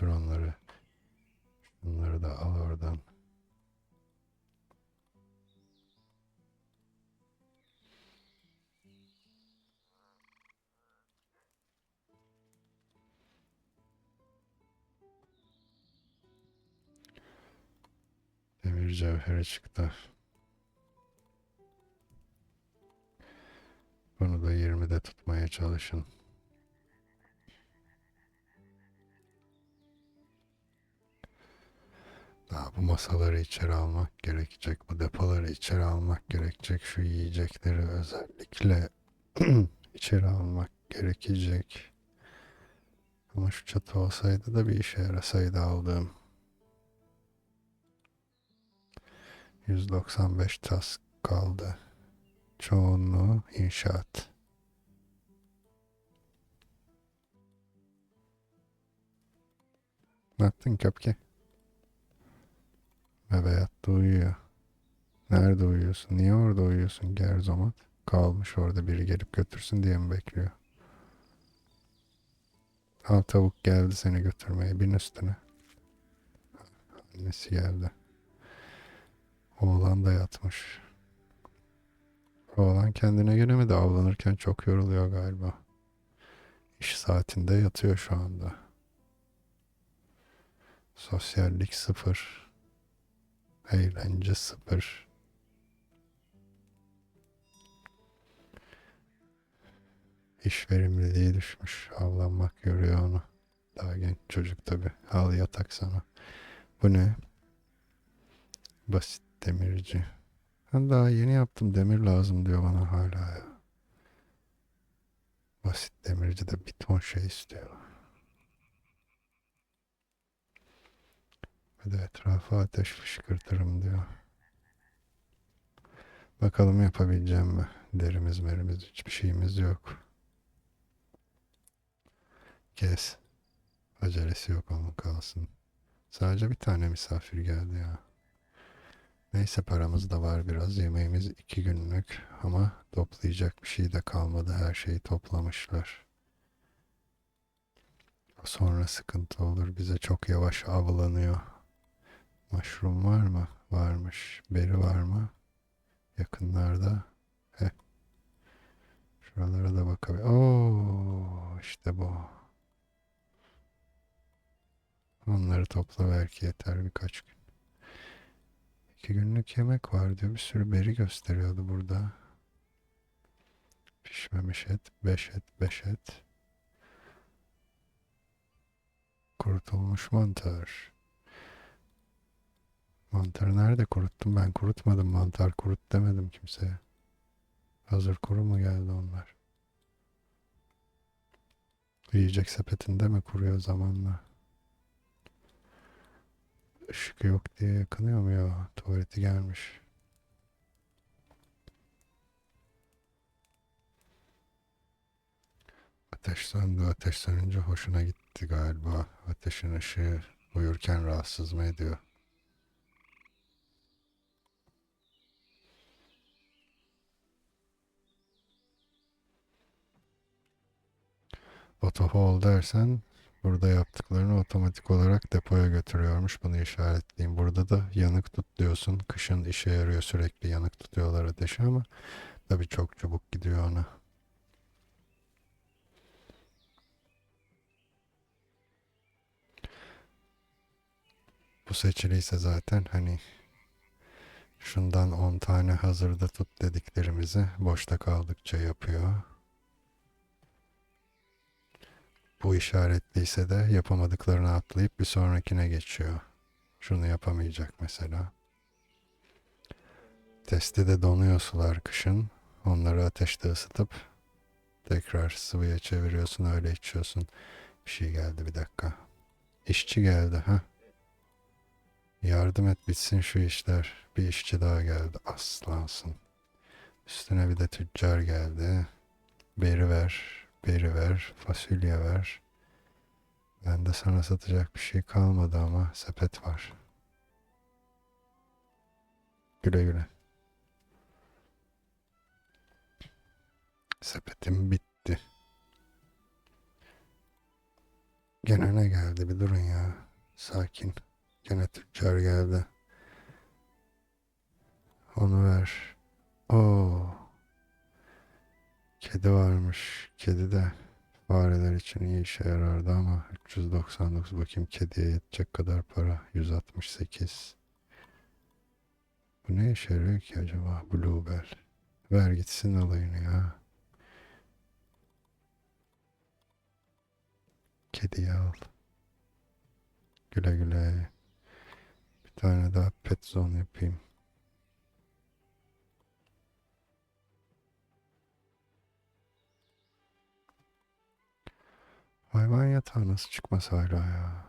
götür onları. Bunları da al oradan. Demir cevheri çıktı. Bunu da 20'de tutmaya çalışın. Daha bu masaları içeri almak gerekecek. Bu depoları içeri almak gerekecek. Şu yiyecekleri özellikle içeri almak gerekecek. Ama şu çatı olsaydı da bir işe yarasaydı aldığım. 195 task kaldı. Çoğunluğu inşaat. Ne yaptın köpke? Bebeğat da uyuyor. Nerede uyuyorsun? Niye orada uyuyorsun Gerzomat? Kalmış orada biri gelip götürsün diye mi bekliyor? Al tavuk geldi seni götürmeye. Bin üstüne. Annesi geldi. Oğlan da yatmış. Oğlan kendine gelemedi. Avlanırken çok yoruluyor galiba. İş saatinde yatıyor şu anda. Sosyallik sıfır. Eğlence sıfır. İş verimliliği düşmüş. Avlanmak yoruyor onu. Daha genç çocuk tabi. Al yatak sana. Bu ne? Basit demirci. Ben daha yeni yaptım demir lazım diyor bana hala ya. Basit demirci de bir ton şey istiyor. Ve de etrafa ateş fışkırtırım diyor. Bakalım yapabileceğim mi? Derimiz merimiz hiçbir şeyimiz yok. Kes. Acelesi yok onun kalsın. Sadece bir tane misafir geldi ya. Neyse paramız da var biraz. Yemeğimiz iki günlük ama toplayacak bir şey de kalmadı. Her şeyi toplamışlar. Sonra sıkıntı olur. Bize çok yavaş avlanıyor. Mushroom var mı? Varmış. Beri var mı? Yakınlarda. Heh. Şuralara da bakabilir. Oo, işte bu. Onları topla belki yeter birkaç gün. İki günlük yemek var diyor. Bir sürü beri gösteriyordu burada. Pişmemiş et, beş et, beş et. Kurutulmuş mantar. Mantarı nerede kuruttum? Ben kurutmadım. Mantar kurut demedim kimseye. Hazır kuru mu geldi onlar? Yiyecek sepetinde mi kuruyor zamanla? Işık yok diye yakınıyor mu ya? Tuvaleti gelmiş. Ateş söndü. Ateş sönünce hoşuna gitti galiba. Ateşin ışığı uyurken rahatsız mı ediyor? Otohol dersen burada yaptıklarını otomatik olarak depoya götürüyormuş. Bunu işaretleyeyim. Burada da yanık tut diyorsun. Kışın işe yarıyor sürekli yanık tutuyorlar ateşi ama tabii çok çabuk gidiyor ona. Bu seçiliyse zaten hani şundan 10 tane hazırda tut dediklerimizi boşta kaldıkça yapıyor. Bu işaretliyse de yapamadıklarını atlayıp bir sonrakine geçiyor. Şunu yapamayacak mesela. Testi de donuyor sular kışın. Onları ateşte ısıtıp tekrar sıvıya çeviriyorsun öyle içiyorsun. Bir şey geldi bir dakika. İşçi geldi ha. Yardım et bitsin şu işler. Bir işçi daha geldi. Aslansın. Üstüne bir de tüccar geldi. Beri ver. Beri ver. Fasulye ver. Bende sana satacak bir şey kalmadı ama sepet var. Güle güle. Sepetim bitti. Gene ne geldi bir durun ya. Sakin. Gene tüccar geldi. Onu ver. Oo. Kedi varmış. Kedi de fareler için iyi işe yarardı ama 399 bakayım kediye yetecek kadar para. 168. Bu ne işe yarıyor ki acaba? Bluebell. Ver gitsin alayını ya. Kediyi al. Güle güle. Bir tane daha pet zone yapayım. Hayvan yatağı nasıl çıkmaz hala ya?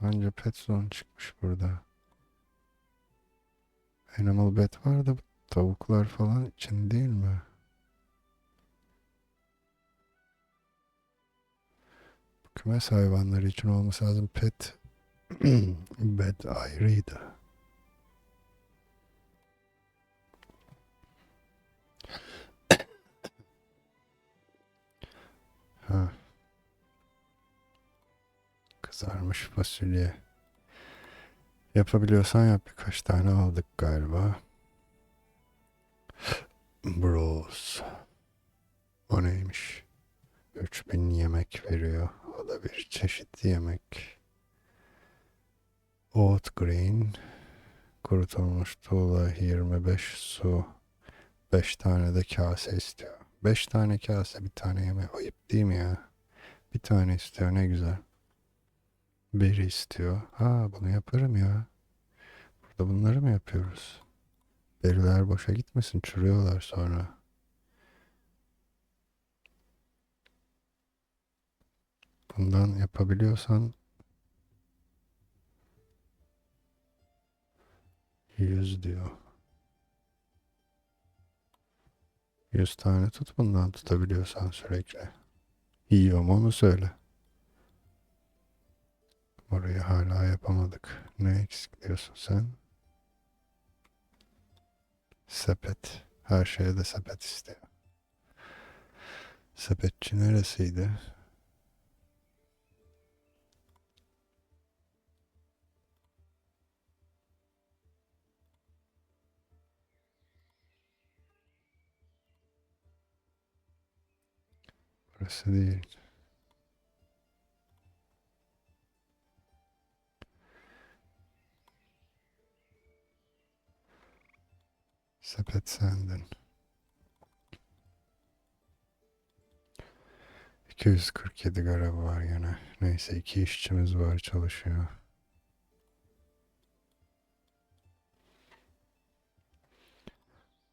Anca pet zone çıkmış burada. Animal bed var da tavuklar falan için değil mi? Kümes hayvanları için olması lazım. Pet bed ayrıydı. Ha. Kızarmış fasulye. Yapabiliyorsan yap birkaç tane aldık galiba. Bros. O neymiş? 3000 yemek veriyor. O da bir çeşit yemek. Oat green. Kurutulmuş tuğla 25 su. 5 tane de kase istiyor. 5 tane kase bir tane yemek. Ayıp değil mi ya? Bir tane istiyor ne güzel. Biri istiyor. Ha bunu yaparım ya. Burada bunları mı yapıyoruz? Beriler boşa gitmesin çürüyorlar sonra. Bundan yapabiliyorsan 100 diyor. 100 tane tut bundan tutabiliyorsan sürekli. Yiyor mu onu söyle. Orayı hala yapamadık. Ne eksik diyorsun sen? Sepet. Her şeye de sepet istiyor. Sepetçi neresiydi? Burası değil. Sepet sendin. 247 görev var gene. Neyse iki işçimiz var çalışıyor.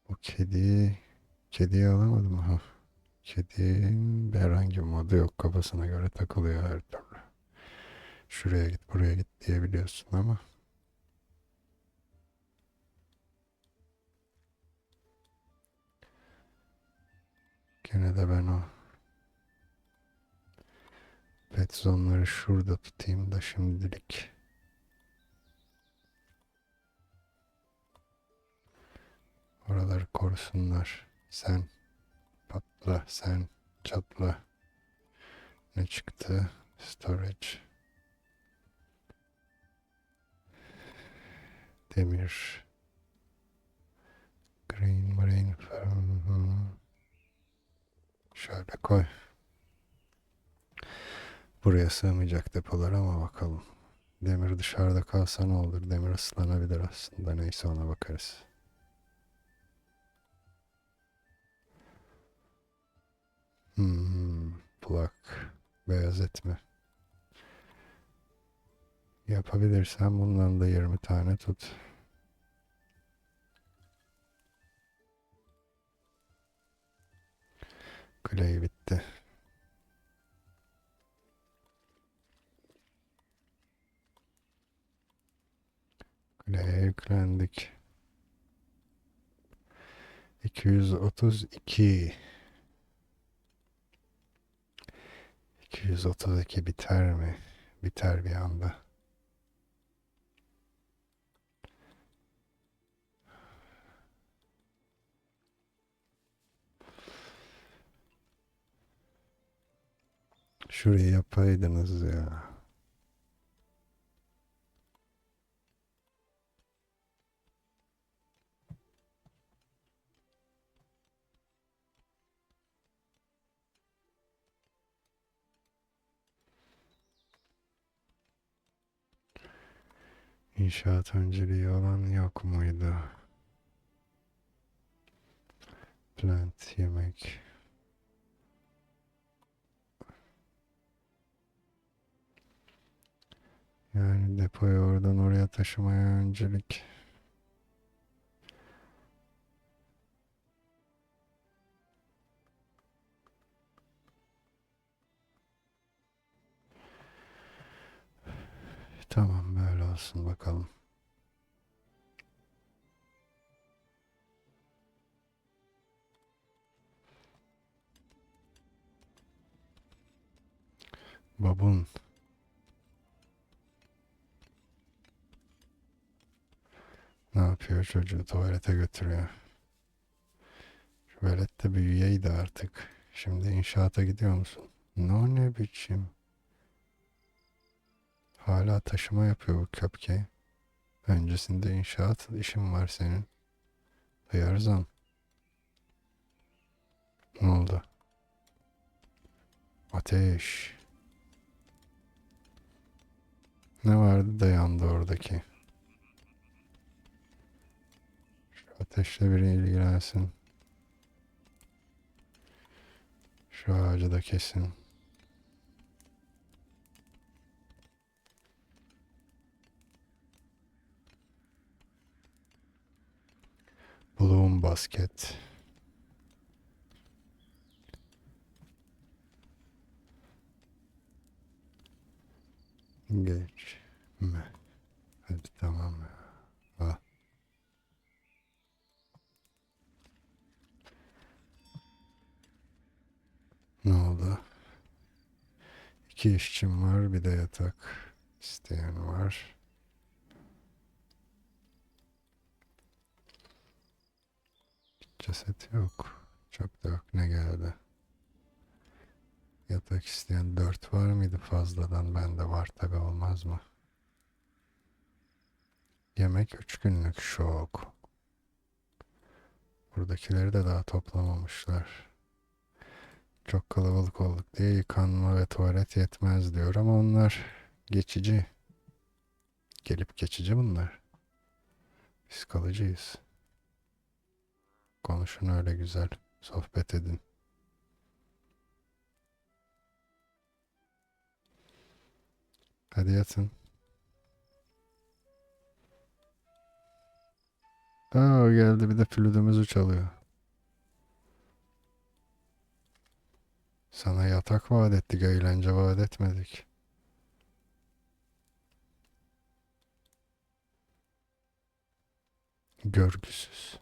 Bu kedi... Kediyi alamadım ha. Kedinin herhangi bir modu yok. Kafasına göre takılıyor her türlü. Şuraya git buraya git diyebiliyorsun ama. Gene de ben o pet zonları şurada tutayım da şimdilik. Oraları korusunlar. Sen patla, sen çatla. Ne çıktı? Storage. Demir. Şöyle koy. Buraya sığmayacak depolar ama bakalım. Demir dışarıda kalsa ne olur? Demir ıslanabilir aslında. Neyse ona bakarız. Hmm, plak. Beyaz etme. Yapabilirsen bundan da 20 tane tut. Clay bitti. Clay yüklendik. 232 232 biter mi? Biter bir anda. Şurayı yapaydınız ya. İnşaat önceliği olan yok muydu? Plant, yemek. Yani depoyu oradan oraya taşımaya öncelik. Tamam böyle olsun bakalım. Babun. Ne yapıyor çocuğu tuvalete götürüyor. Şu velet de büyüyeydi artık. Şimdi inşaata gidiyor musun? No ne biçim. Hala taşıma yapıyor bu köpke. Öncesinde inşaat işin var senin. Duyarsan. Ne oldu? Ateş. Ne vardı da yandı oradaki? Ateşle biri ilgilensin. Şu ağacı da kesin. Bloom basket. Geç. Mi? Hadi tamam ya. Al. Ne oldu? İki işçim var, bir de yatak isteyen var. Ceset yok. Çok da. Ne geldi? Yatak isteyen dört var mıydı fazladan? Bende var tabi olmaz mı? Yemek üç günlük şok. Buradakileri de daha toplamamışlar. Çok kalabalık olduk diye yıkanma ve tuvalet yetmez diyor ama onlar geçici. Gelip geçici bunlar. Biz kalıcıyız. Konuşun öyle güzel. Sohbet edin. Hadi yatın. Aa geldi bir de flütümüzü çalıyor. Sana yatak vaat ettik, eğlence vaat etmedik. Görgüsüz.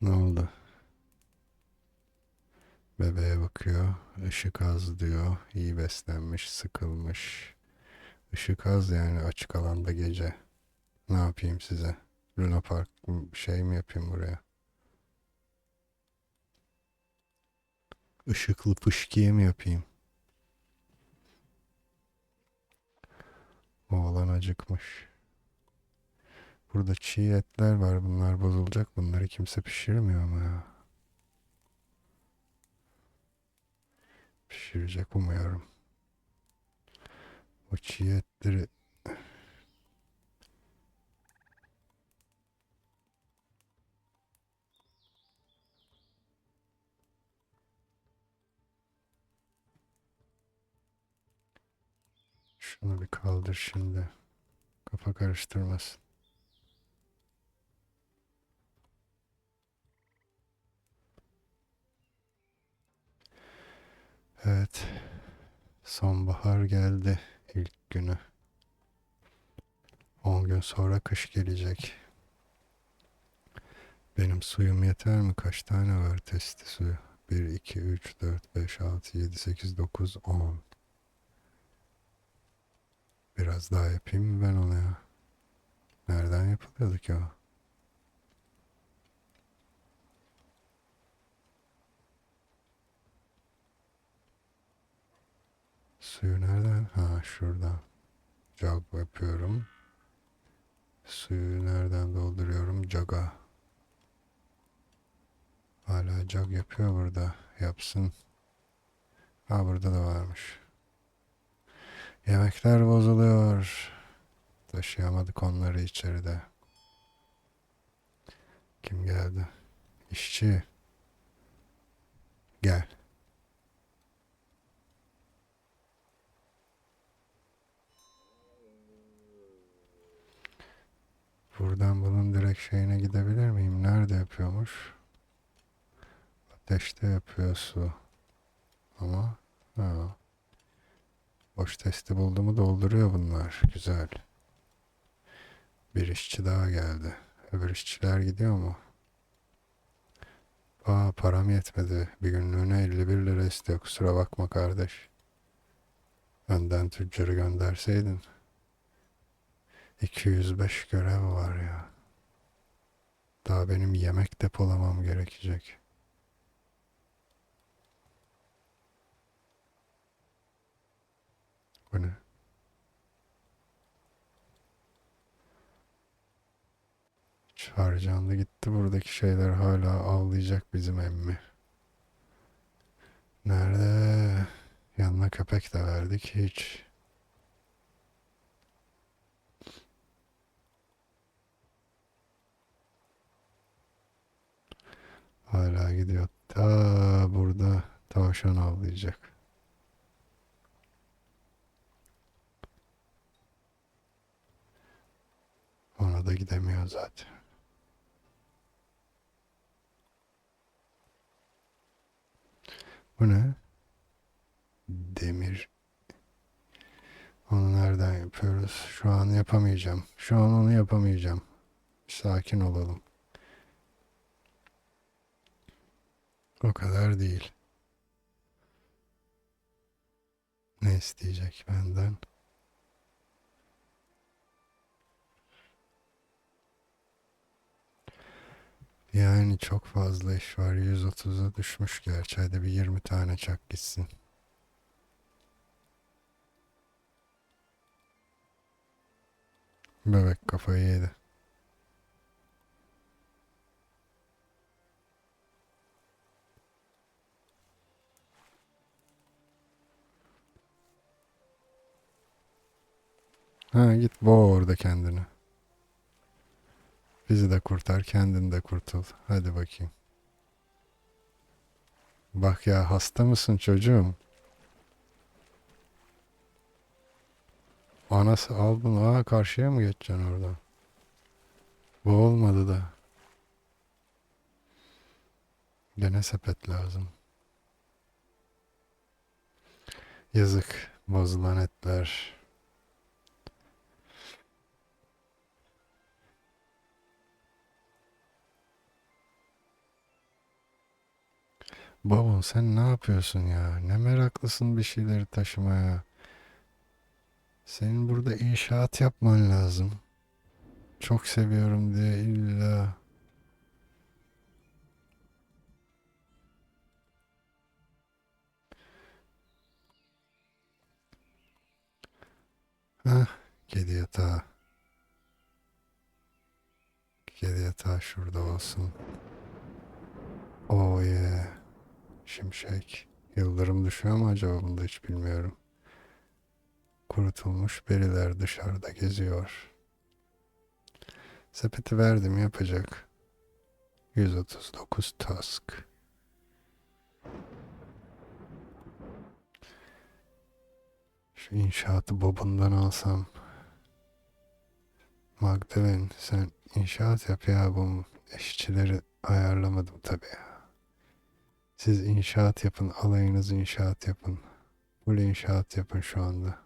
Ne oldu? Bebeğe bakıyor. Işık az diyor. İyi beslenmiş, sıkılmış. Işık az yani açık alanda gece. Ne yapayım size? Luna Park şey mi yapayım buraya? Işıklı fışkiye mi yapayım? Oğlan acıkmış. Burada çiğ etler var. Bunlar bozulacak. Bunları kimse pişirmiyor ama ya. Pişirecek umuyorum. O çiğ etleri Şunu bir kaldır şimdi. Kafa karıştırmasın. Evet. Sonbahar geldi ilk günü. 10 gün sonra kış gelecek. Benim suyum yeter mi? Kaç tane var testi suyu? 1, 2, 3, 4, 5, 6, 7, 8, 9, 10. Biraz daha yapayım mı ben onu ya? Nereden yapılıyordu ki o? Suyu nereden? Ha şuradan. Jug yapıyorum. Suyu nereden dolduruyorum? Jug'a. Hala jug yapıyor burada. Yapsın. Ha burada da varmış. Yemekler bozuluyor. Taşıyamadık onları içeride. Kim geldi? İşçi. Gel. Buradan bunun direkt şeyine gidebilir miyim? Nerede yapıyormuş? Ateşte yapıyor su. Ama ha. Boş testi buldu dolduruyor bunlar. Güzel. Bir işçi daha geldi. Öbür işçiler gidiyor mu? Aa param yetmedi. Bir günlüğüne 51 lira istiyor. Kusura bakma kardeş. Önden tüccarı gönderseydin. 205 görev var ya. Daha benim yemek depolamam gerekecek. Bu ne? Harcandı gitti buradaki şeyler hala avlayacak bizim emmi. Nerede? Yanına köpek de verdik hiç. Hala gidiyor. Ta burada tavşan avlayacak. Ona da gidemiyor zaten. Bu ne? Demir. Onu nereden yapıyoruz? Şu an yapamayacağım. Şu an onu yapamayacağım. Sakin olalım. O kadar değil. Ne isteyecek benden? Yani çok fazla iş var. 130'a düşmüş gerçi. Hadi bir 20 tane çak gitsin. Bebek kafayı yedi. Ha git boğ orada kendini. Bizi de kurtar, kendini de kurtul. Hadi bakayım. Bak ya hasta mısın çocuğum? Anası al bunu. Aa karşıya mı geçeceksin oradan? Bu olmadı da. Gene sepet lazım. Yazık. Bozulan etler. Babam sen ne yapıyorsun ya? Ne meraklısın bir şeyleri taşımaya. Senin burada inşaat yapman lazım. Çok seviyorum diye illa. Heh, kedi yatağı. Kedi yatağı şurada olsun. Oh yeah. Şimşek. Yıldırım düşüyor mu acaba bunda hiç bilmiyorum. Kurutulmuş beriler dışarıda geziyor. Sepeti verdim yapacak. 139 task. Şu inşaatı babından alsam. Magdalen sen inşaat yap ya bu işçileri ayarlamadım tabii. Siz inşaat yapın, alayınız inşaat yapın. Full inşaat yapın şu anda.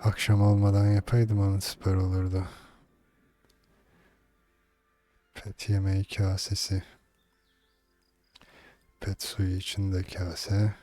Akşam olmadan yapaydım onu süper olurdu. Pet yemeği kasesi. Pet suyu içinde kase.